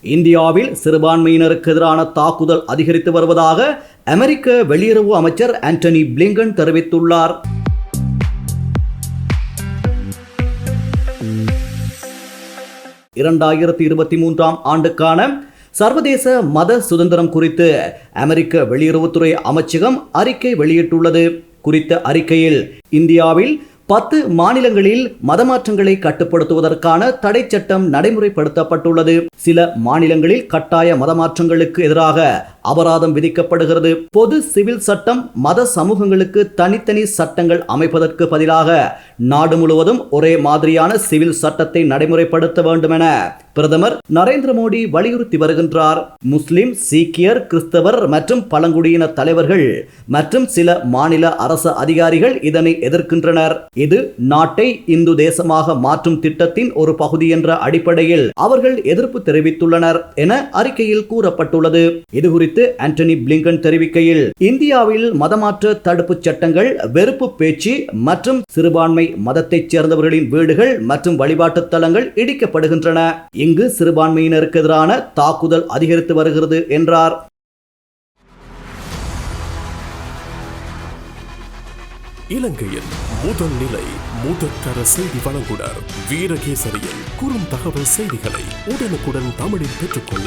இந்தியாவில் சிறுபான்மையினருக்கு எதிரான தாக்குதல் அதிகரித்து வருவதாக அமெரிக்க வெளியுறவு அமைச்சர் ஆண்டனி பிளிங்கன் தெரிவித்துள்ளார். இரண்டாயிரத்தி இருபத்தி மூன்றாம் ஆண்டுக்கான சர்வதேச மத சுதந்திரம் குறித்து அமெரிக்க வெளியுறவுத்துறை அமைச்சகம் அறிக்கை வெளியிட்டுள்ளது. குறித்த அறிக்கையில் இந்தியாவில் பத்து மாநிலங்களில் மதமாற்றங்களை கட்டுப்படுத்துவதற்கான தடை சட்டம் நடைமுறைப்படுத்தப்பட்டுள்ளது. சில மாநிலங்களில் கட்டாய மதமாற்றங்களுக்கு எதிராக அபராதம் விதிக்கப்படுகிறது. பொது சிவில் சட்டம் மத சமூகங்களுக்கு தனித்தனி சட்டங்கள் அமைப்பதற்கு பதிலாக நாடு முழுவதும் ஒரே மாதிரியான சிவில் சட்டத்தை நடைமுறைப்படுத்த வேண்டும் என பிரதமர் நரேந்திர மோடி வலியுறுத்தி வருகின்றார். முஸ்லிம் சீக்கியர் கிறிஸ்தவர் மற்றும் பழங்குடியின தலைவர்கள் மற்றும் சில மாநில அரசு அதிகாரிகள் இதனை எதிர்க்கின்றனர். இது நாட்டை இந்து தேசமாக மாற்றும் திட்டத்தின் ஒரு பகுதி என்ற அடிப்படையில் அவர்கள் எதிர்ப்பு தெரிவித்துள்ளனர் என அறிக்கையில் கூறப்பட்டுள்ளது. இது குறித்து ஆண்டனி பிளிங்கன் தெரிவிக்கையில் இந்தியாவில் மதமாற்ற தடுப்பு சட்டங்கள் வெறுப்பு பேச்சு மற்றும் சிறுபான்மை மதத்தைச் சேர்ந்தவர்களின் வீடுகள் மற்றும் வழிபாட்டு தலங்கள் இடிக்கப்படுகின்றன. இங்கு சிறுபான்மையினருக்கு எதிரான தாக்குதல் அதிகரித்து வருகிறது என்றார். இலங்கையின் முதல் நிலை முதற்கர செய்தி வழங்குனர் வீரகேசரியில் குறும் தகவல் செய்திகளை உடனுக்குடன் தமிழில் பெற்றுக்கொள்ள